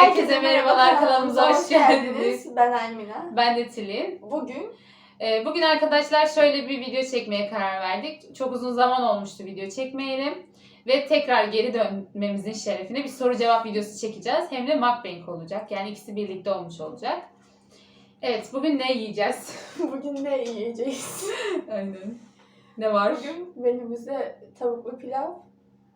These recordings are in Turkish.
Herkese merhabalar, kanalımıza hoş geldiniz. Ben Almina. Ben de Tilin. Bugün Ee, bugün arkadaşlar şöyle bir video çekmeye karar verdik. Çok uzun zaman olmuştu video çekmeyelim. Ve tekrar geri dönmemizin şerefine bir soru cevap videosu çekeceğiz. Hem de mukbang olacak. Yani ikisi birlikte olmuş olacak. Evet bugün ne yiyeceğiz? bugün ne yiyeceğiz? Aynen. Ne var? Bugün menümüzde tavuklu pilav,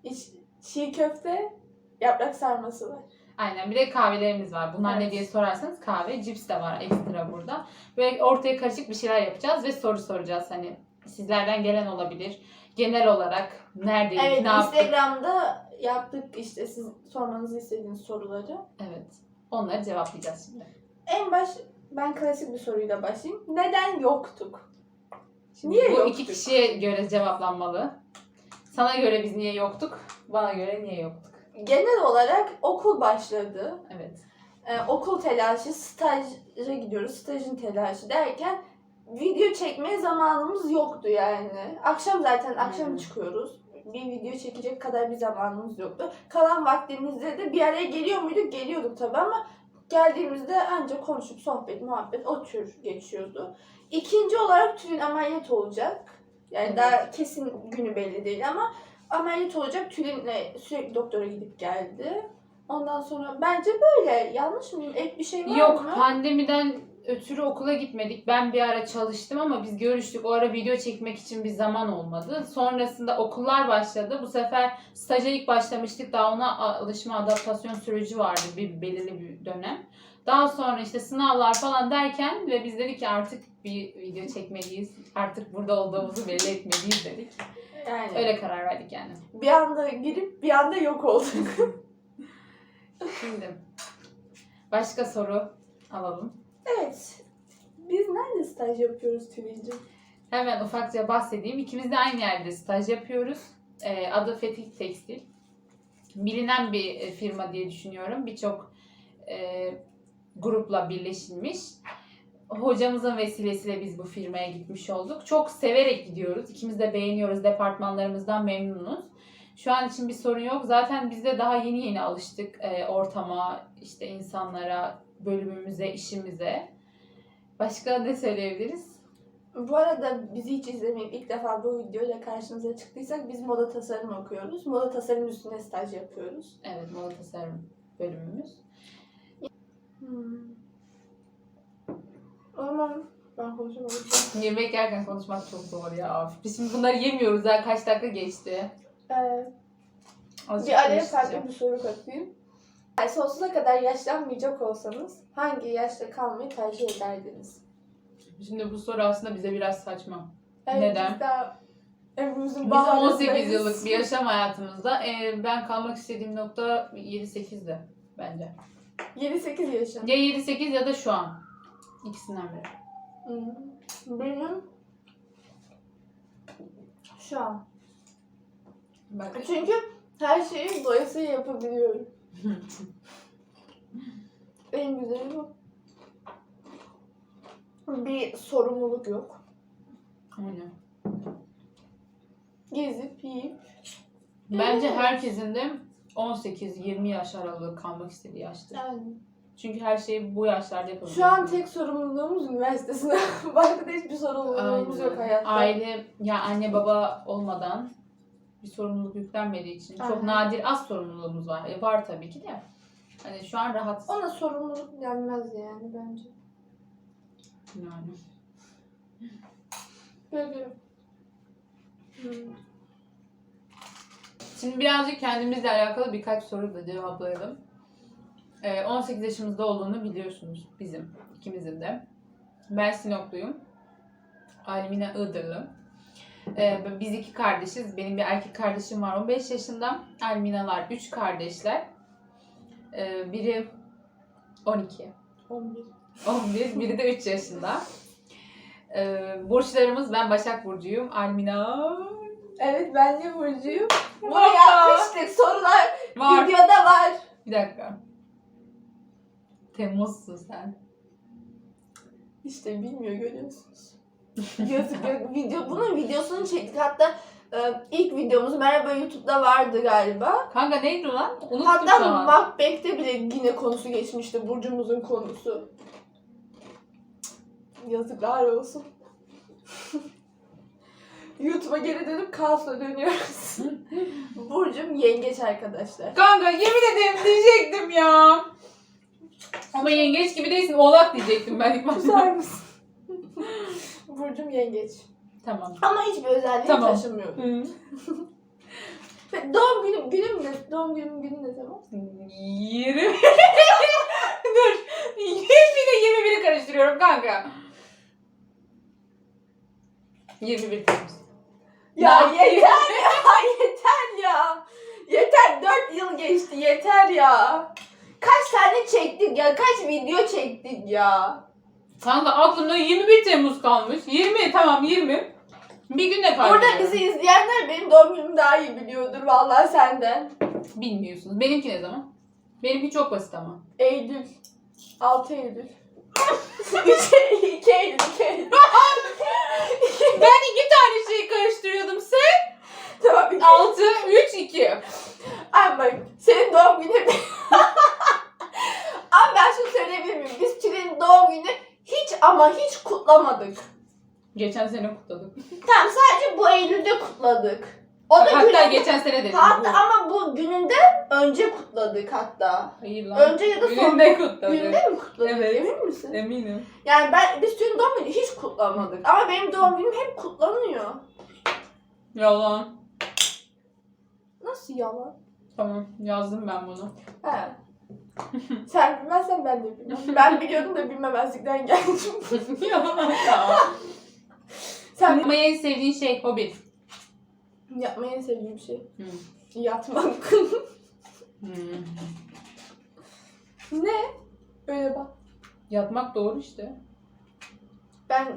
iç- çiğ köfte, yaprak sarması var. Aynen bir de kahvelerimiz var. Bunlar ne Evet. diye sorarsanız kahve, cips de var ekstra burada. Böyle ortaya karışık bir şeyler yapacağız ve soru soracağız. Hani sizlerden gelen olabilir. Genel olarak neredeyiz, Evet ne yaptık? Instagram'da yaptık işte siz sormanızı istediğiniz soruları. Evet. Onları cevaplayacağız şimdi. En baş ben klasik bir soruyla başlayayım. Neden yoktuk? Şimdi Niye bu yoktuk? iki kişiye göre cevaplanmalı. Sana göre biz niye yoktuk? Bana göre niye yoktuk? Genel olarak okul başladı. Evet. Ee, okul telaşı, staja gidiyoruz, stajın telaşı derken video çekmeye zamanımız yoktu yani. Akşam zaten akşam Hmm. çıkıyoruz. Bir video çekecek kadar bir zamanımız yoktu. Kalan vaktimizde de bir araya geliyor muyduk? Geliyorduk tabii ama geldiğimizde ancak konuşup sohbet, muhabbet o tür geçiyordu. İkinci olarak Tülin ameliyat olacak. Yani Evet. daha kesin günü belli değil ama ameliyat olacak. Tülin'le sürekli doktora gidip geldi. Ondan sonra bence böyle. Yanlış mıyım? Ek bir şey var Yok mı? pandemiden ötürü okula gitmedik. Ben bir ara çalıştım ama biz görüştük. O ara video çekmek için bir zaman olmadı. Sonrasında okullar başladı. Bu sefer staja ilk başlamıştık. Daha ona alışma, adaptasyon süreci vardı bir belirli bir dönem. Daha sonra işte sınavlar falan derken ve biz dedik ki artık bir video çekmeliyiz. Artık burada olduğumuzu belli etmeliyiz dedik. Yani Öyle karar verdik yani. bir anda girip bir anda yok olduk. Şimdi başka soru alalım. evet. Biz nerede staj yapıyoruz Tülin'cim? Hemen ufakça bahsedeyim. İkimiz de aynı yerde staj yapıyoruz. Ee, adı Fetih Tekstil. Bilinen bir e, firma diye düşünüyorum. Birçok e, grupla birleşilmiş. Hocamızın vesilesiyle biz bu firmaya gitmiş olduk. Çok severek gidiyoruz. İkimiz de beğeniyoruz. Departmanlarımızdan memnunuz. Şu an için bir sorun yok. Zaten biz de daha yeni yeni alıştık e, ortama, işte insanlara, bölümümüze, işimize. Başka ne söyleyebiliriz? Bu arada bizi hiç izlemeyip ilk defa bu videoyla karşınıza çıktıysak biz moda tasarım okuyoruz. Moda tasarım üstüne staj yapıyoruz. Evet, moda tasarım bölümümüz. Hmm. Ama ben konuşamadım. Yemek yerken konuşmak çok zor ya. Biz şimdi bunları yemiyoruz ha. Kaç dakika geçti. Ee, Azıcık bir araya konuşacağım. farklı bir soru katayım. Yani sonsuza kadar yaşlanmayacak olsanız hangi yaşta kalmayı tercih ederdiniz? Şimdi bu soru aslında bize biraz saçma. Evet, Neden? Biz daha ömrümüzün Bizim baharındayız. 18 yıllık bir yaşam hayatımızda e, ben kalmak istediğim nokta 7-8'de bence. 7-8 yaşım. Ya 7-8 ya da şu an. İkisinden biri. Hmm. Benim şu an. Bak. Çünkü her şeyi doyasıya yapabiliyorum. En güzeli bu. Bir sorumluluk yok. Aynen. Gezip yiyip. Bence herkesin de 18-20 yaş aralığı kalmak istediği yaştır. Yani. Çünkü her şeyi bu yaşlarda yapabiliyoruz. Şu an tek sorumluluğumuz üniversite sınavı. Başka da hiçbir sorumluluğumuz yok hayatta. Aile, ya anne baba olmadan bir sorumluluk yüklenmediği için çok Aynen. nadir az sorumluluğumuz var. E, var tabii ki de. Hani şu an rahat. Ona sorumluluk denmez yani bence. Yani. Böyle. Hmm. Şimdi birazcık kendimizle alakalı birkaç soru da cevaplayalım. Ee, 18 yaşımızda olduğunu biliyorsunuz bizim ikimizin de. Ben Sinopluyum. Alimine Iğdırlı. Ee, biz iki kardeşiz. Benim bir erkek kardeşim var 15 yaşında. Alminalar 3 kardeşler. Ee, biri 12. 11. 11, biri de 3 yaşında. Ee, burçlarımız ben Başak Burcu'yum. Almina Evet ben de Burcu'yum. Bunu yapmıştık. Sorular var. videoda var. Bir dakika. Temmuz'sun sen. İşte bilmiyor görüyorsunuz. Yazık yok. Video, bunun videosunu çektik. Hatta e, ilk videomuz Merhaba YouTube'da vardı galiba. Kanka neydi lan? Unuttum şu Hatta an. Macbeth'te bile yine konusu geçmişti. Burcumuzun konusu. Yazıklar olsun. YouTube'a geri dönüp kaosla dönüyoruz. Burcum yengeç arkadaşlar. Kanka yemin ederim diyecektim ya. Ama yengeç gibi değilsin. Oğlak diyecektim ben ilk başta. Susar mısın? Burcum yengeç. Tamam. Ama hiçbir özelliği Tamam. taşımıyorum. Hı. Ve doğum günüm, günüm ne? Doğum günüm günü ne zaman? 20 Dur. 20 ile 21'i karıştırıyorum kanka. 21 Temmuz. Ya Ne yapayım? yeter ya, yeter ya. Yeter 4 yıl geçti yeter ya. Kaç tane çektik ya? Kaç video çektik ya? Kanka aklımda 21 Temmuz kalmış. 20 tamam 20. Bir günde kaldı. Burada bizi izleyenler benim doğum günümü daha iyi biliyordur vallahi senden. Bilmiyorsunuz. Benimki ne zaman? Benimki çok basit ama. Eylül. 6 Eylül. 3 Eylül, 2 Eylül, 2 Eylül. Ben iki tane şeyi karıştırıyordum. Sen tamam 2 6, 3, 2. Ay bak senin doğum günü Ama ben şunu söyleyebilir miyim? Biz Tülin'in doğum günü hiç ama hiç kutlamadık. Geçen sene kutladık. Tamam sadece bu Eylül'de kutladık. O da Hatta günü- geçen sene dedim. Hatta bu. ama bu gününde önce kutladık hatta. Hayır lan. Önce ya da son Gününde kutladık. günde mi kutladık? Evet. Emin misin? Eminim. Yani ben biz Tülin'in doğum günü hiç kutlamadık. Ama benim doğum günüm hep kutlanıyor. Yalan. Nasıl yalan? Tamam yazdım ben bunu. He. Sen bilmezsen ben de bilmem. Ben biliyordum da bilmemezlikten geldim. Sen Yapmayı en sevdiğin şey hobi. yapmayı en sevdiğim şey. Hı. Yatmak. Hmm. ne? Öyle bak. Yatmak doğru işte. Ben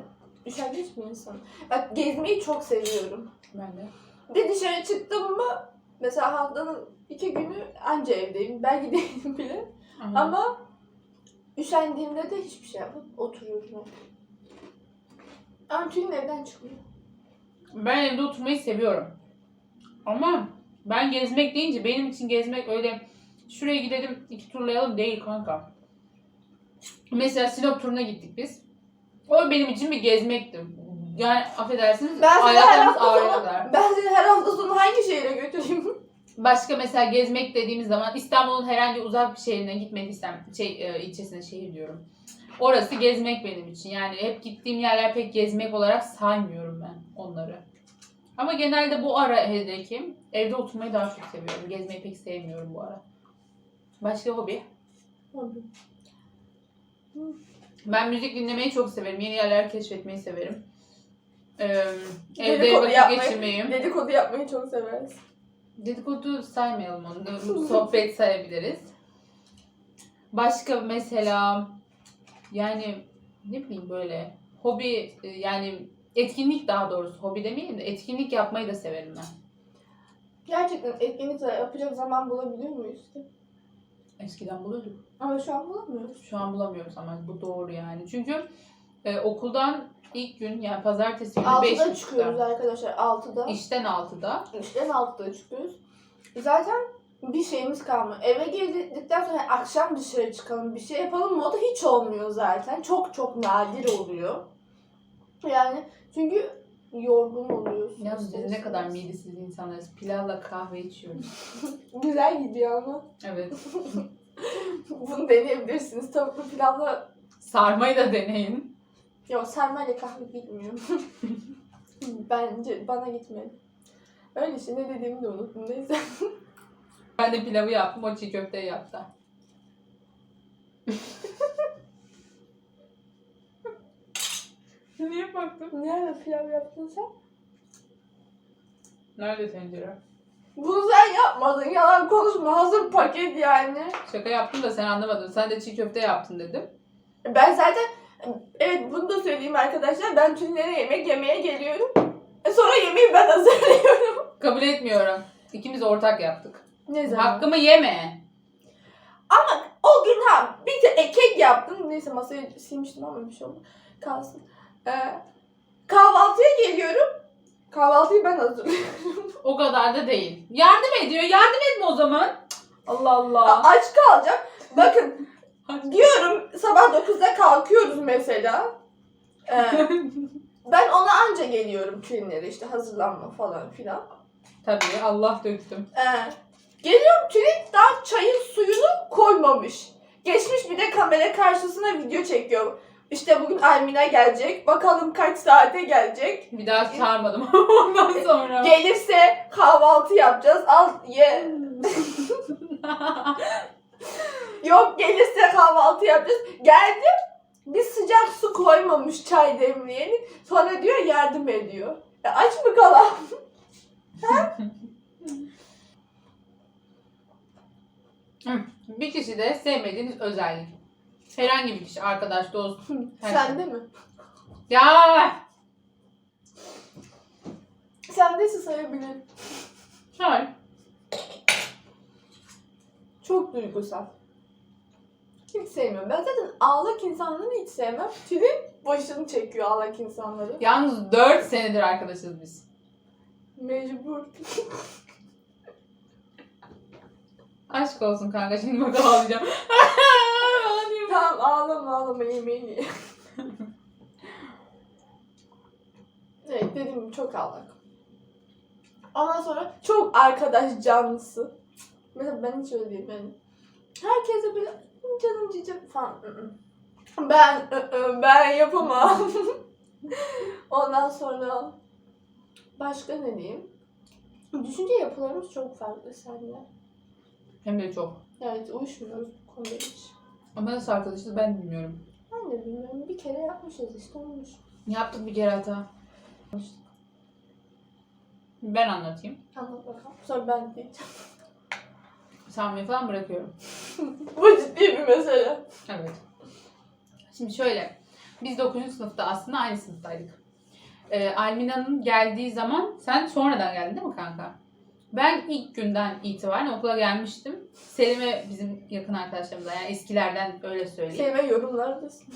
üşengeç bir insanım. Bak gezmeyi çok seviyorum. Ben de. Bir dışarı çıktım mı mesela haftanın iki günü anca evdeyim. Belki değilim bile. Ama Ama üşendiğimde de hiçbir şey yapıp oturuyorum. Ama Tülin evden çıkmıyor. ben evde oturmayı seviyorum. Ama ben gezmek deyince benim için gezmek öyle şuraya gidelim iki turlayalım değil kanka. Mesela Sinop turuna gittik biz. O benim için bir gezmekti. Yani affedersiniz Ben ayaklarımız hafta sonu, ağrıyorlar. ben seni her hafta sonu hangi şehre götüreyim? Başka mesela gezmek dediğimiz zaman İstanbul'un herhangi uzak bir şehrine gitmediysem şey e, ilçesine şehir diyorum. Orası gezmek benim için. Yani hep gittiğim yerler pek gezmek olarak saymıyorum ben onları. Ama genelde bu ara evdeki evde oturmayı daha çok seviyorum. Gezmeyi pek sevmiyorum bu ara. Başka hobi? Ben müzik dinlemeyi çok severim. Yeni yerler keşfetmeyi severim. Ee, evde vakit yapmayı- geçirmeyi. Dedikodu yapmayı çok severiz. Dedikodu saymayalım onu. Sohbet sayabiliriz. Başka mesela yani ne bileyim böyle hobi e, yani etkinlik daha doğrusu hobi demeyeyim de etkinlik yapmayı da severim ben. Gerçekten etkinlik yapacak zaman bulabiliyor muyuz ki? Eskiden buluyorduk. Ama şu an bulamıyoruz. Şu an bulamıyoruz ama bu doğru yani. Çünkü e, okuldan ilk gün yani pazartesi günü 6'da çıkıyoruz 5.30'da. arkadaşlar. 6'da. İşten 6'da. İşten 6'da çıkıyoruz. Zaten bir şeyimiz kalmıyor. Eve girdikten sonra akşam dışarı çıkalım bir şey yapalım modu hiç olmuyor zaten. Çok çok nadir oluyor. Yani çünkü yorgun oluyoruz. Yalnız biz ne kadar midesiz insanlarız. Pilavla kahve içiyoruz. Güzel gidiyor ama. Evet. Bunu deneyebilirsiniz. Tavuklu pilavla Sarmayı da deneyin. Yok sarmayla kahve bilmiyorum. Bence bana gitmedi. Öyle işte ne dediğimi de unuttum neyse. Ben de pilavı yaptım, o çiğ köfteyi yaptı. Niye baktın? Nerede pilav yaptın sen? Nerede tencere? Bunu sen yapmadın yalan konuşma hazır paket yani. Şaka yaptım da sen anlamadın. Sen de çiğ köfte yaptın dedim. Ben zaten evet bunu da söyleyeyim arkadaşlar ben Tülinlere yemek yemeye geliyorum. E Sonra yemeği ben hazırlıyorum. Kabul etmiyorum. İkimiz ortak yaptık. Ne Hakkımı yeme. Ama o gün ha bir de e, kek yaptım. Neyse masayı silmiştim ama bir şey oldu. Kalsın. Ee, kahvaltıya geliyorum. Kahvaltıyı ben hazırlıyorum. O kadar da değil. Yardım ediyor. Yardım etme o zaman. Allah Allah. Aç kalacağım. Bakın diyorum sabah 9'da kalkıyoruz mesela. Ee, ben ona anca geliyorum Tülinlere işte hazırlanma falan filan. Tabii Allah döktüm. Ee, geliyorum Tülin daha çayın suyunu koymamış. Geçmiş bir de kamera karşısına video çekiyor. İşte bugün Almina gelecek. Bakalım kaç saate gelecek. Bir daha çağırmadım ondan sonra. Gelirse kahvaltı yapacağız. Al ye. Yok gelirse kahvaltı yapacağız. Geldim. Bir sıcak su koymamış çay demleyeni. Sonra diyor yardım ediyor. Ya aç mı kalan? bir kişi de sevmediğiniz özellik. Herhangi bir kişi, arkadaş, dost. her şey. Sende mi? Ya! Sendeyse sayabilirim. Şöyle. Çok duygusal. Hiç sevmiyorum. Ben zaten ağlak insanları hiç sevmem. Tülin başını çekiyor ağlak insanları. Yalnız 4 senedir arkadaşız biz. Mecbur. Aşk olsun kanka şimdi bak ağlayacağım. Ağlayayım. tamam ağlama ağlama yemeğini ye. evet dediğim gibi çok ağlak. Ondan sonra çok arkadaş canlısı. Mesela ben hiç öyle değilim yani. Herkese böyle canım cicim falan. Ben ben yapamam. Ondan sonra başka ne diyeyim? Düşünce yapılarımız çok farklı seninle. Hem de çok. Evet uyuşmuyoruz bu konuda hiç. Ama nasıl arkadaşız ben bilmiyorum. Ben de bilmiyorum. Bir kere yapmışız işte olmuş. Yaptık bir kere hata. Ben anlatayım. Anlat bakalım. Sonra ben diyeceğim. Sanmayı falan bırakıyorum. Bu ciddi bir mesele. Evet. Şimdi şöyle. Biz 9. sınıfta aslında aynı sınıftaydık. Ee, Almina'nın geldiği zaman sen sonradan geldin değil mi kanka? Ben ilk günden itibaren okula gelmiştim. Selim'e bizim yakın arkadaşlarımızdan yani eskilerden öyle söyleyeyim. Sevme yorumlardasın.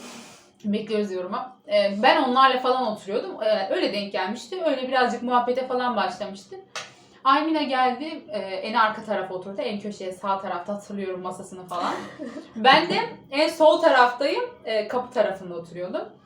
Bekliyoruz yoruma. Ee, ben onlarla falan oturuyordum. Ee, öyle denk gelmişti. Öyle birazcık muhabbete falan başlamıştı. Aymina geldi. Ee, en arka tarafa oturdu. En köşeye sağ tarafta hatırlıyorum masasını falan. ben de en sol taraftayım. Ee, kapı tarafında oturuyordum.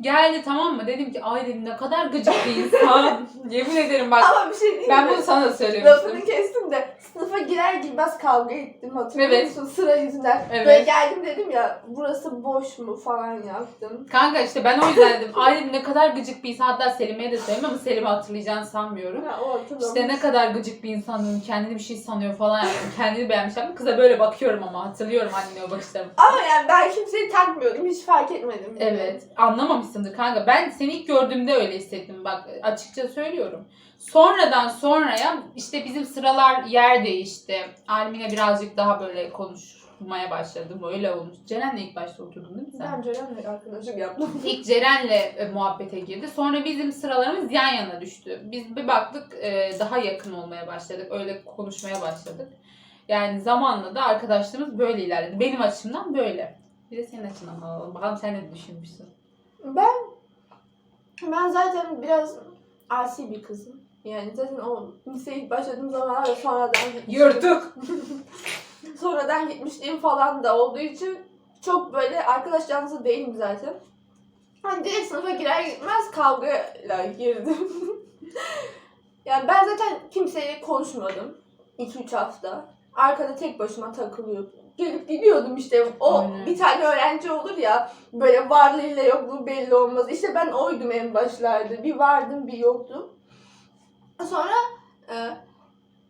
Geldi tamam mı? Dedim ki ay dedim ne kadar gıcık bir insan. Yemin ederim bak. Ama bir şey diyeyim Ben mi? bunu sana da Lafını söylemiştim. kestim de sınıfa girer girmez kavga ettim hatırlıyor Evet. musun? Sıra yüzünden. Evet. Böyle geldim dedim ya burası boş mu falan yaptım. Kanka işte ben o yüzden dedim. Ay dedim ne kadar gıcık bir insan. Hatta Selim'e de söyledim ama Selim'i hatırlayacağını sanmıyorum. O hatırlamış. İşte ne kadar gıcık bir insan dedim. Kendini bir şey sanıyor falan yaptım. Kendini beğenmiş yaptım. Kıza böyle bakıyorum ama hatırlıyorum annene o bakışlarımı. Ama yani ben kimseyi takmıyordum. Hiç fark etmedim. bile. Evet. Anlamamışsındır kanka. Ben seni ilk gördüğümde öyle hissettim. Bak açıkça söylüyorum. Sonradan sonraya işte bizim sıralar yer değişti. Almine birazcık daha böyle konuşmaya başladı. Böyle olmuş. Ceren'le ilk başta oturdun değil mi sen? Ben Ceren'le arkadaşım yaptım. İlk Ceren'le e, muhabbete girdi. Sonra bizim sıralarımız yan yana düştü. Biz bir baktık e, daha yakın olmaya başladık. Öyle konuşmaya başladık. Yani zamanla da arkadaşlığımız böyle ilerledi. Benim açımdan böyle. Bir de senin açından alalım. Bakalım sen ne düşünmüşsün? Ben ben zaten biraz asi bir kızım. Yani zaten o liseye başladığım zamanlar da sonradan. Yırtık. sonradan gitmişliğim falan da olduğu için çok böyle arkadaş canlısı değilim zaten. Hani direkt sınıfa girer gitmez kavgayla girdim. yani ben zaten kimseyle konuşmadım 2-3 hafta. Arkada tek başıma takılıyordum. Gelip gidiyordum işte. O Aynen. bir tane öğrenci olur ya böyle varlığıyla yokluğu belli olmaz. İşte ben oydum en başlarda. Bir vardım bir yoktum. Sonra e,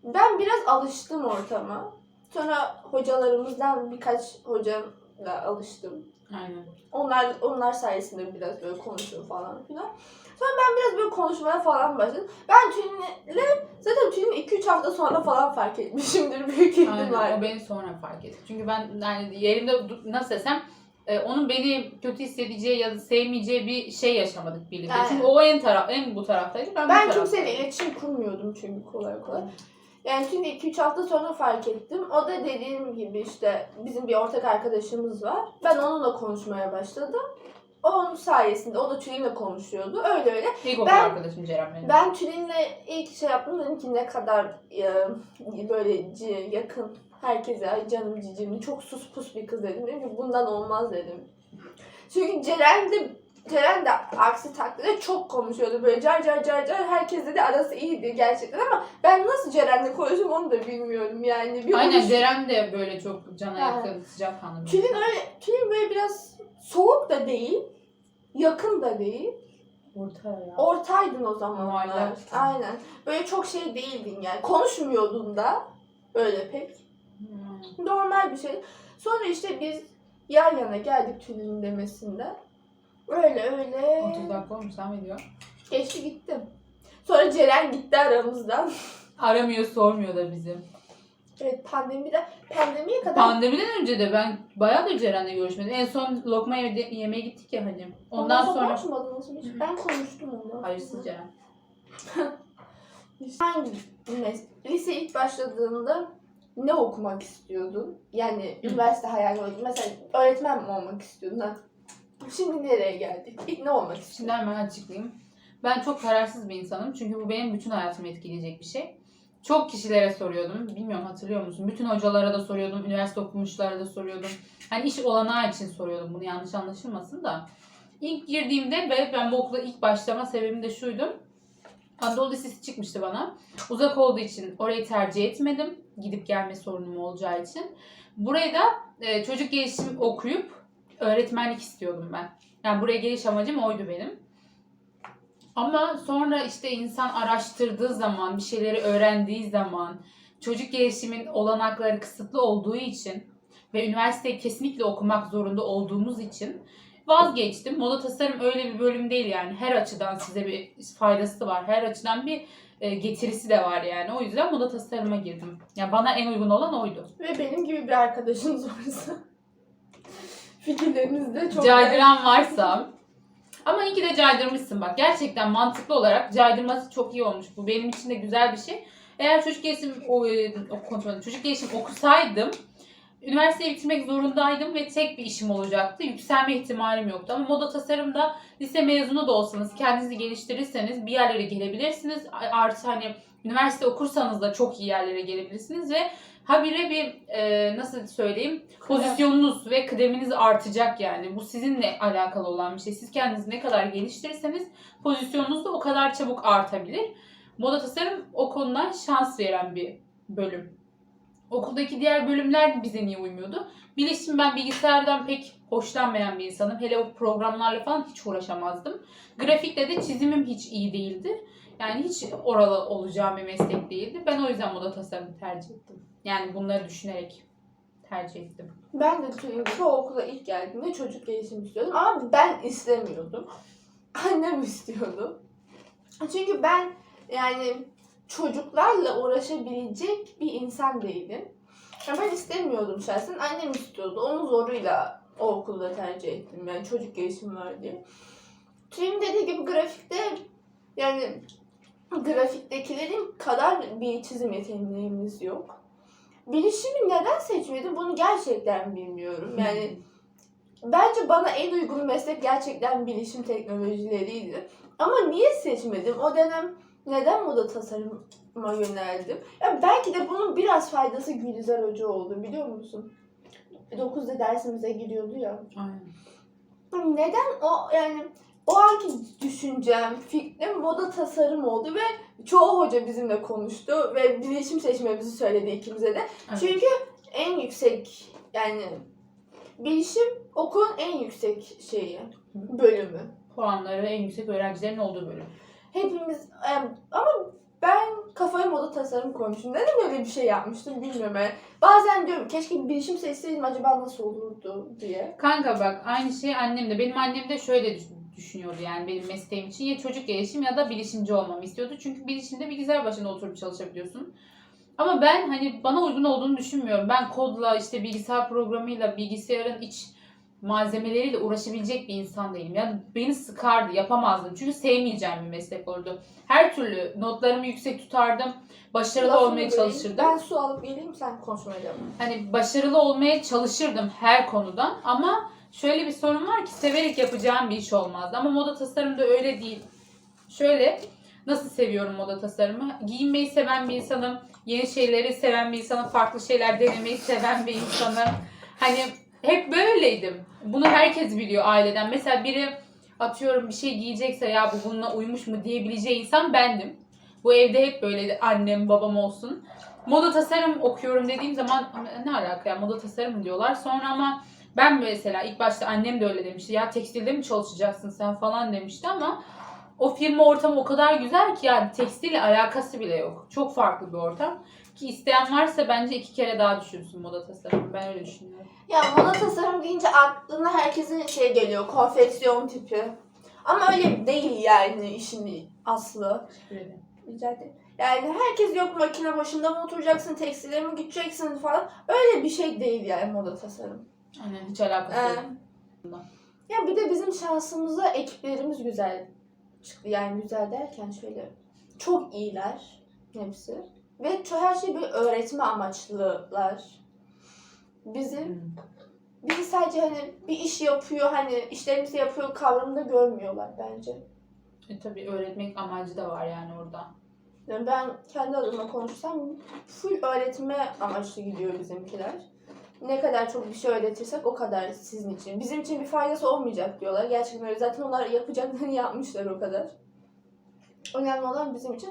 ben biraz alıştım ortama. Sonra hocalarımızdan birkaç hocamla alıştım. Aynen. Onlar onlar sayesinde biraz böyle konuşuyorum falan filan. Sonra ben biraz böyle konuşmaya falan başladım. Ben Tülin'le zaten Tülin'i 2-3 hafta sonra falan fark etmişimdir büyük Aynen. ihtimalle. O beni sonra fark etti. Çünkü ben yani yerimde nasıl desem e, onun beni kötü hissedeceği ya da sevmeyeceği bir şey yaşamadık birlikte. Aynen. Çünkü o en taraf en bu taraftaydı. Ben, Ben bu kimseyle iletişim kurmuyordum çünkü kolay kolay. Yani çünkü 2-3 hafta sonra fark ettim. O da dediğim gibi işte bizim bir ortak arkadaşımız var. Ben onunla konuşmaya başladım. Onun sayesinde o da Tülin'le konuşuyordu. Öyle öyle. İlkokul Ben- arkadaşım Ceren benim. Ben Tülin'le ilk şey yaptım dedim ki ne kadar e, böyle c- yakın herkese ay canım cicim çok sus pus bir kız dedim. Dedim ki bundan olmaz dedim. Çünkü Ceren de Ceren de aksi takdirde çok konuşuyordu böyle car car car car herkesle de arası iyiydi gerçekten ama ben nasıl Ceren'le konuşuyorum onu da bilmiyorum yani. Bir Aynen oluş- Ceren de böyle çok cana Ha. yakın, sıcak bir Tülin öyle Tülin böyle biraz soğuk da değil yakın da değil Orta ya. Ortaydın o zamanlar. Muallak. Aynen. Böyle çok şey değildin yani. Konuşmuyordun da. Öyle pek. Hmm. Normal bir şey. Sonra işte biz yan yana geldik tünelin demesinde. Öyle öyle. 30 dakika olmuş devam ediyor. Geçti gittim. Sonra Ceren gitti aramızdan. Aramıyor sormuyor da bizi. Evet pandemide pandemiye kadar Pandemiden önce de ben bayağıdır Ceren'le görüşmedim. En son lokma yede- yemeğe gittik ya hani. Ondan sonra konuşmadınız mı hiç? Ben konuştum onunla. hayırsız Ceren. Hangi mes- lise ilk başladığında ne okumak istiyordun? Yani üniversite hayali oldu. Mesela öğretmen mi olmak istiyordun? Ha? Şimdi nereye geldik? İlk ne olmak Şimdi istiyordun? hemen açıklayayım. Ben çok kararsız bir insanım. Çünkü bu benim bütün hayatımı etkileyecek bir şey. Çok kişilere soruyordum. Bilmiyorum hatırlıyor musun? Bütün hocalara da soruyordum. Üniversite okumuşlara da soruyordum. Hani iş olanağı için soruyordum. Bunu yanlış anlaşılmasın da. İlk girdiğimde ve ben bu okula ilk başlama sebebim de şuydu. Anadolu Lisesi çıkmıştı bana. Uzak olduğu için orayı tercih etmedim. Gidip gelme sorunum olacağı için. Buraya da e, çocuk gelişim okuyup öğretmenlik istiyordum ben. Yani buraya geliş amacım oydu benim. Ama sonra işte insan araştırdığı zaman, bir şeyleri öğrendiği zaman, çocuk gelişimin olanakları kısıtlı olduğu için ve üniversiteyi kesinlikle okumak zorunda olduğumuz için vazgeçtim. Moda tasarım öyle bir bölüm değil yani. Her açıdan size bir faydası var. Her açıdan bir e, getirisi de var yani. O yüzden moda tasarıma girdim. Yani bana en uygun olan oydu. Ve benim gibi bir arkadaşınız varsa fikirleriniz de çok Caydıran varsa ama iyi ki de caydırmışsın bak. Gerçekten mantıklı olarak caydırması çok iyi olmuş. Bu benim için de güzel bir şey. Eğer çocuk gelişim o, e, o kontrol çocuk gelişim okusaydım üniversiteyi bitirmek zorundaydım ve tek bir işim olacaktı. Yükselme ihtimalim yoktu. Ama moda tasarımda lise mezunu da olsanız kendinizi geliştirirseniz bir yerlere gelebilirsiniz. Artı hani üniversite okursanız da çok iyi yerlere gelebilirsiniz ve habire bir e, nasıl söyleyeyim pozisyonunuz ve kıdeminiz artacak yani. Bu sizinle alakalı olan bir şey. Siz kendinizi ne kadar geliştirirseniz pozisyonunuz da o kadar çabuk artabilir. Moda tasarım o konudan şans veren bir bölüm. Okuldaki diğer bölümler bize niye uymuyordu? Bilişim ben bilgisayardan pek hoşlanmayan bir insanım. Hele o programlarla falan hiç uğraşamazdım. Grafikte de çizimim hiç iyi değildi. Yani hiç oralı olacağım bir meslek değildi. Ben o yüzden moda tasarımı tercih ettim. Yani bunları düşünerek tercih ettim. Ben de o okula ilk geldiğimde çocuk gelişim istiyordum ama ben istemiyordum. Annem istiyordu. Çünkü ben yani çocuklarla uğraşabilecek bir insan değilim. Ya ben istemiyordum şahsen. Annem istiyordu. Onun zoruyla o okulda tercih ettim. Yani çocuk gelişim var diye. Tülin dediği gibi grafikte yani grafiktekilerin kadar bir çizim yeteneğimiz yok. Bilişimi neden seçmedim bunu gerçekten bilmiyorum. Yani bence bana en uygun meslek gerçekten bilişim teknolojileriydi. Ama niye seçmedim? O dönem neden moda tasarıma yöneldim? Ya belki de bunun biraz faydası Gülizar Hoca oldu biliyor musun? 9'da dersimize giriyordu ya. Aynen. Neden o yani o anki düşüncem, fikrim moda tasarım oldu ve çoğu hoca bizimle konuştu ve bilişim seçmemizi söyledi ikimize de. Evet. Çünkü en yüksek yani bilişim okulun en yüksek şeyi, bölümü. puanları en yüksek öğrencilerin olduğu bölüm. Hepimiz ama ben kafaya moda tasarım koymuşum. Neden öyle bir şey yapmıştım bilmiyorum. Yani bazen diyorum keşke bilişim seçseydim acaba nasıl olurdu diye. Kanka bak aynı şey annem de. Benim annem de şöyle düşünüyordu yani benim mesleğim için. Ya çocuk gelişim ya da bilişimci olmamı istiyordu. Çünkü bilişimde bilgisayar başında oturup çalışabiliyorsun. Ama ben hani bana uygun olduğunu düşünmüyorum. Ben kodla işte bilgisayar programıyla bilgisayarın iç malzemeleriyle uğraşabilecek bir insan değilim. Yani beni sıkardı, yapamazdım. Çünkü sevmeyeceğim bir meslek olurdu. Her türlü notlarımı yüksek tutardım. Başarılı Lafını olmaya böleyim. çalışırdım. Ben su alıp geleyim sen konuşmaya devam hani başarılı olmaya çalışırdım her konudan ama şöyle bir sorun var ki severek yapacağım bir iş olmazdı. Ama moda tasarımda öyle değil. Şöyle nasıl seviyorum moda tasarımı? Giyinmeyi seven bir insanım. Yeni şeyleri seven bir insanım. Farklı şeyler denemeyi seven bir insanım. Hani hep böyleydim. Bunu herkes biliyor aileden. Mesela biri atıyorum bir şey giyecekse ya bu bununla uymuş mu diyebileceği insan bendim. Bu evde hep böyleydi. Annem, babam olsun. Moda tasarım okuyorum dediğim zaman ne alaka ya moda tasarım diyorlar. Sonra ama ben mesela ilk başta annem de öyle demişti. Ya tekstilde mi çalışacaksın sen falan demişti ama o firma ortamı o kadar güzel ki yani tekstille alakası bile yok. Çok farklı bir ortam. Ki isteyen varsa bence iki kere daha düşünsün moda tasarımı. Ben öyle düşünüyorum. Ya moda tasarım deyince aklına herkesin şey geliyor, konfeksiyon tipi. Ama öyle değil yani işin aslı. Rica ederim. Yani herkes yok makine başında mı oturacaksın, tekstile mi gideceksin falan. Öyle bir şey değil yani moda tasarım. Aynen hiç alakası Ee, yok. ya bir de bizim şansımıza ekiplerimiz güzel çıktı. Yani güzel derken şöyle çok iyiler hepsi. Ve her şey bir öğretme amaçlılar. Bizi Hmm. bizi sadece hani bir iş yapıyor hani işlerimizi yapıyor kavramında görmüyorlar bence. E, tabii öğretmek amacı da var yani orada. Yani ben kendi adıma konuşsam full öğretme amaçlı gidiyor bizimkiler. Ne kadar çok bir şey öğretirsek o kadar sizin için. Bizim için bir faydası olmayacak diyorlar. Gerçekten öyle. Zaten onlar yapacaklarını yapmışlar o kadar. Önemli olan bizim için.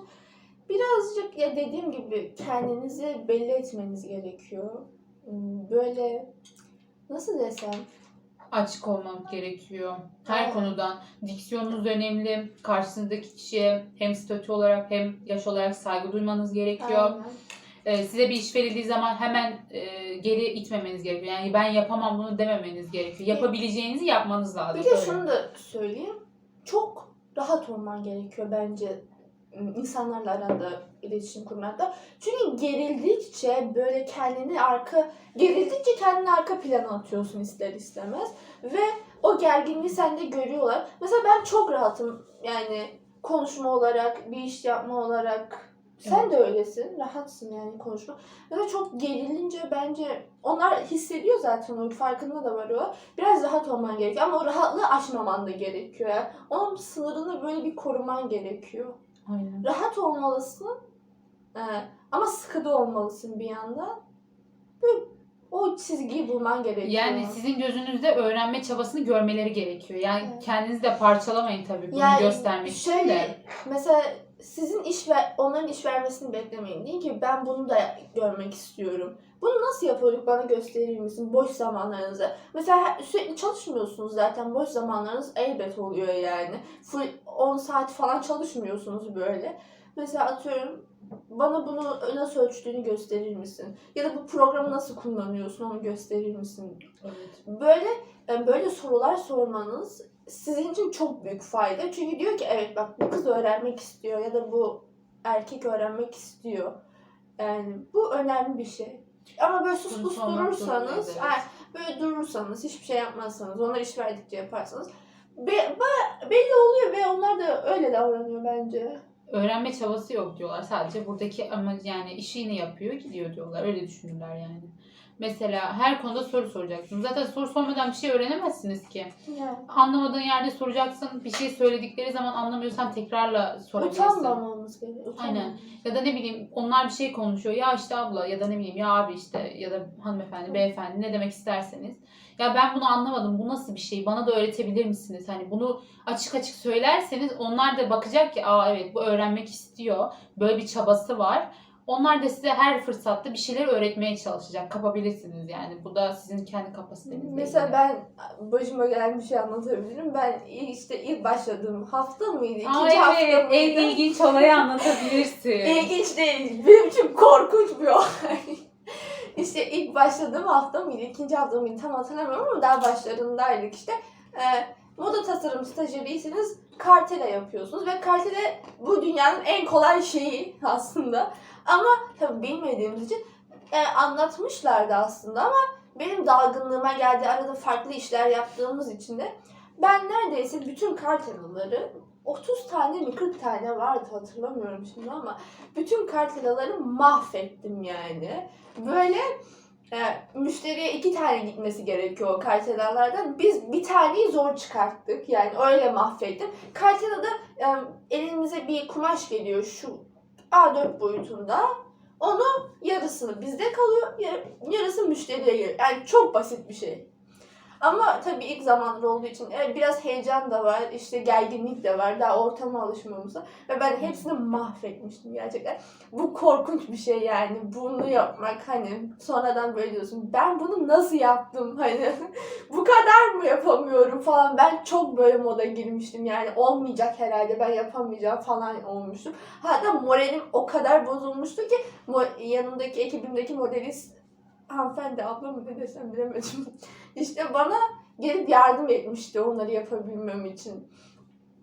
Birazcık ya dediğim gibi kendinizi belli etmeniz gerekiyor. Hmm, Böyle nasıl desem Açık olmak gerekiyor. Her Aynen. konudan. Diksiyonunuz önemli. Karşınızdaki kişiye hem statü olarak hem yaş olarak saygı duymanız gerekiyor. Aynen. Ee, size bir iş verildiği zaman hemen e, geri itmemeniz gerekiyor. Yani ben yapamam bunu dememeniz gerekiyor. Yapabileceğinizi yapmanız lazım. Bir de Öyle. şunu da söyleyeyim. Çok rahat olman gerekiyor bence insanlarla aranda iletişim kurmakta. Çünkü gerildikçe böyle kendini arka gerildikçe kendini arka plana atıyorsun ister istemez ve o gerginliği sende görüyorlar. Mesela ben çok rahatım yani konuşma olarak, bir iş yapma olarak. Sen de öylesin. Rahatsın yani konuşma. Mesela çok gerilince bence onlar hissediyor zaten o farkında da var o biraz rahat olman gerekiyor ama o rahatlığı aşmaman da gerekiyor. Yani onun sınırını böyle bir koruman gerekiyor. Aynen. Rahat olmalısın ee, ama sıkı da olmalısın bir yandan. Böyle o çizgiyi bulman gerekiyor. Yani sizin gözünüzde öğrenme çabasını görmeleri gerekiyor. Yani Evet. kendinizi de parçalamayın tabii bunu Yani göstermek için şöyle, de. Mesela sizin iş ver, onların iş vermesini beklemeyin. Deyin ki ben bunu da görmek istiyorum. Bunu nasıl yapıyorduk bana gösterir misin boş zamanlarınızda? Mesela sürekli çalışmıyorsunuz zaten boş zamanlarınız elbet oluyor yani. Full 10 saat falan çalışmıyorsunuz böyle. Mesela atıyorum bana bunu nasıl ölçtüğünü gösterir misin? Ya da bu programı nasıl kullanıyorsun onu gösterir misin? Evet. Böyle e, böyle sorular sormanız sizin için çok büyük fayda. Çünkü diyor ki evet bak bu kız öğrenmek istiyor ya da bu erkek öğrenmek istiyor. Yani bu önemli bir şey. Ama böyle sus pus durursanız, ay, böyle durursanız, hiçbir şey yapmazsanız, onlar iş verdikçe yaparsanız be- belli oluyor ve onlar da öyle davranıyor bence. Öğrenme çabası yok diyorlar. Sadece buradaki ama yani işini yapıyor gidiyor diyorlar. Öyle düşünürler yani. Mesela her konuda soru soracaksınız. Zaten soru sormadan bir şey öğrenemezsiniz ki. Yani. Anlamadığın yerde soracaksın. Bir şey söyledikleri zaman anlamıyorsan tekrarla sorabilirsin. Utanmamamız gerekiyor. utanmamamız. Aynen. Ya da ne bileyim onlar bir şey konuşuyor. Ya işte abla ya da ne bileyim ya abi işte ya da hanımefendi, beyefendi ne demek isterseniz. Ya ben bunu anlamadım. Bu nasıl bir şey? Bana da öğretebilir misiniz? Hani bunu açık açık söylerseniz onlar da bakacak ki aa evet bu öğrenmek istiyor. Böyle bir çabası var. Onlar da size her fırsatta bir şeyler öğretmeye çalışacak. Kapabilirsiniz yani. Bu da sizin kendi kapasitenizle Mesela ben başıma gelen bir şey anlatabilirim. Ben işte ilk başladığım hafta mıydı? İkinci Aa, hafta evet, mıydı? en ilginç olayı anlatabilirsin. İlginç değil. Benim için korkunç bir olay. işte ilk başladığım hafta mıydı? ikinci hafta mıydı? Tam hatırlamıyorum ama daha başlarındaydık işte. Ee, moda tasarım stajyeriyseniz kartela yapıyorsunuz ve kartela bu dünyanın en kolay şeyi aslında. Ama tabii bilmediğimiz için e, anlatmışlardı aslında ama benim dalgınlığıma geldi. Arada farklı işler yaptığımız için de ben neredeyse bütün kartelaları 30 tane mi 40 tane vardı hatırlamıyorum şimdi ama bütün kartelaları mahvettim yani. Böyle Yani müşteriye iki tane gitmesi gerekiyor kartelalardan. Biz bir taneyi zor çıkarttık. Yani öyle mahvettim. Kartelada e, elimize bir kumaş geliyor şu A4 boyutunda. Onu yarısını bizde kalıyor, yar- yarısı müşteriye geliyor. Yani çok basit bir şey. Ama tabii ilk zamanlar olduğu için e, biraz heyecan da var, işte gerginlik de var. Daha ortama alışmamıza. Ve ben hepsini mahvetmiştim gerçekten. Bu korkunç bir şey yani. Bunu yapmak hani sonradan böyle diyorsun. Ben bunu nasıl yaptım hani bu kadar mı yapamıyorum falan. Ben çok böyle moda girmiştim yani. Olmayacak herhalde ben yapamayacağım falan olmuştum. Hatta moralim o kadar bozulmuştu ki yanımdaki ekibimdeki modelist hanımefendi abla mı ne desem bilemedim. işte bana gelip yardım etmişti onları yapabilmem için.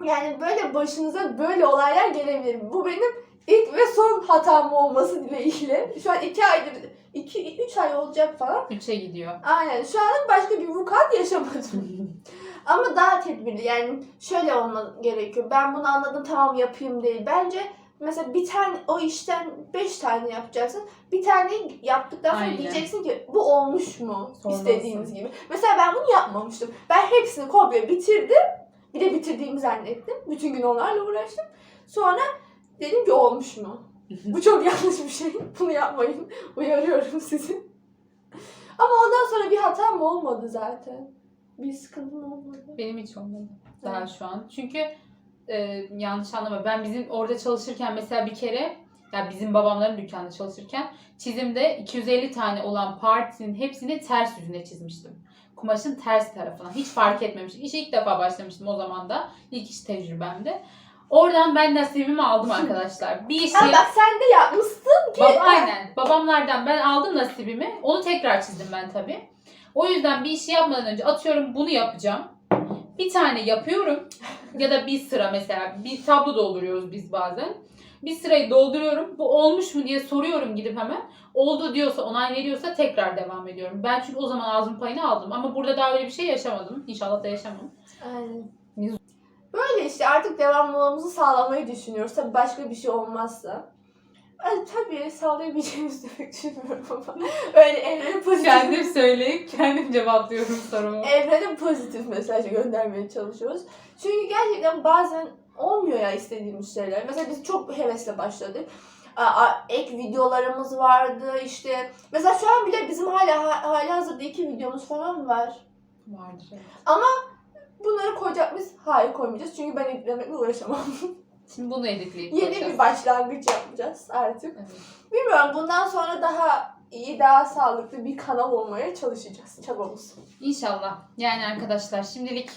Yani böyle başınıza böyle olaylar gelebilir. Bu benim ilk ve son hatam olması dileğiyle. Şu an iki aydır, iki, üç ay olacak falan. 3'e gidiyor. Aynen şu an başka bir vukuat yaşamadım. Ama daha tedbirli yani şöyle olması gerekiyor. Ben bunu anladım tamam yapayım değil. Bence mesela bir tane o işten beş tane yapacaksın. Bir tane yaptıktan sonra Aynen. diyeceksin ki bu olmuş mu Sormalısın. istediğiniz gibi. Mesela ben bunu yapmamıştım. Ben hepsini komple bitirdim. Bir de bitirdiğimi zannettim. Bütün gün onlarla uğraştım. Sonra dedim ki olmuş mu? Bu çok yanlış bir şey. Bunu yapmayın. Uyarıyorum sizi. Ama ondan sonra bir hatam olmadı zaten. Bir sıkıntım olmadı. Benim hiç olmadı daha Evet. şu an. Çünkü e, yanlış anlama. Ben bizim orada çalışırken mesela bir kere ya bizim babamların dükkanında çalışırken çizimde 250 tane olan partinin hepsini ters yüzüne çizmiştim. Kumaşın ters tarafına. Hiç fark etmemiştim. İşe ilk defa başlamıştım o zaman da. İlk iş tecrübemde. Oradan ben nasibimi aldım arkadaşlar. Bir işi... Ha bak sen de yapmışsın ki. Bab- aynen. Babamlardan ben aldım nasibimi. Onu tekrar çizdim ben tabii. O yüzden bir işi yapmadan önce atıyorum bunu yapacağım. Bir tane yapıyorum. ya da bir sıra mesela bir tablo dolduruyoruz biz bazen. Bir sırayı dolduruyorum. Bu olmuş mu diye soruyorum gidip hemen. Oldu diyorsa, onay veriyorsa tekrar devam ediyorum. Ben çünkü o zaman ağzım payını aldım. Ama burada daha öyle bir şey yaşamadım. İnşallah da yaşamam. Aynen. Böyle işte artık devamlılığımızı sağlamayı düşünüyoruz. Tabii başka bir şey olmazsa. Yani tabii sağlayabileceğimizi pek düşünmüyorum ama. Öyle evrene pozitif, Kendim söyleyip kendim cevaplıyorum sorumu. evrene pozitif mesaj göndermeye çalışıyoruz. Çünkü gerçekten bazen olmuyor ya istediğimiz şeyler. Mesela biz çok hevesle başladık. A- a- ek videolarımız vardı işte. Mesela şu an bile bizim hala ha- hala hazırda iki videomuz falan var. Vardır. evet. Bunları koyacak mıyız? Hayır koymayacağız. Çünkü ben editlemekle uğraşamam. Şimdi bunu editleyip Yeni bir başlangıç yapacağız artık. Evet. Bilmiyorum bundan sonra daha iyi, daha sağlıklı bir kanal olmaya çalışacağız. Çabamız. İnşallah. Yani arkadaşlar şimdilik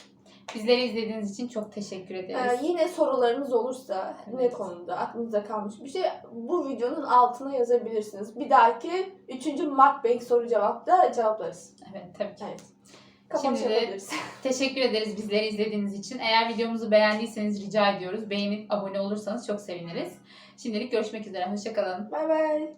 bizleri izlediğiniz için çok teşekkür ederiz. Ee, yine sorularınız olursa ne Evet. konuda aklınıza kalmış bir şey bu videonun altına yazabilirsiniz. Bir dahaki 3. Mukbang soru cevapta cevaplarız. Evet tabii ki. Evet. Kapanış Şimdi de- yapabiliriz. Teşekkür ederiz bizleri izlediğiniz için. Eğer videomuzu beğendiyseniz rica ediyoruz. Beğenip abone olursanız çok seviniriz. Şimdilik görüşmek üzere. Hoşçakalın. Bay bay.